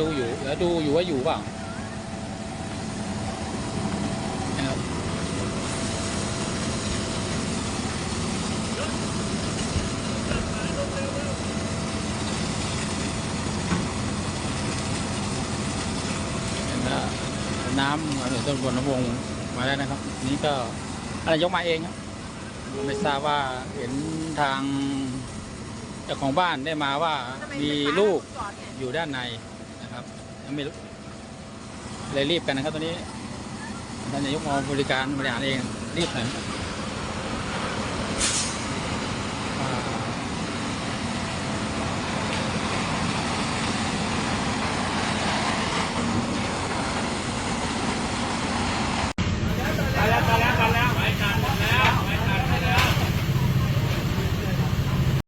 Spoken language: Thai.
ดูอยู่เดี๋ยวดูอยู่ว่าอยู่เปล่านะครับเห็นแล้วน้ำเหนือต้นบนน้ำวงมาแล้วนะครับ นี่ก็อะไรยกมาเองครับไม่ทราบว่าเห็นทางเจ้าของบ้านได้มาว่ามีลูกอยู่ด้านใน ไม่รู้เลยรีบกันนะครับตอนนี้ท่านนายกมาบริการบริหารเองรีบหน่อย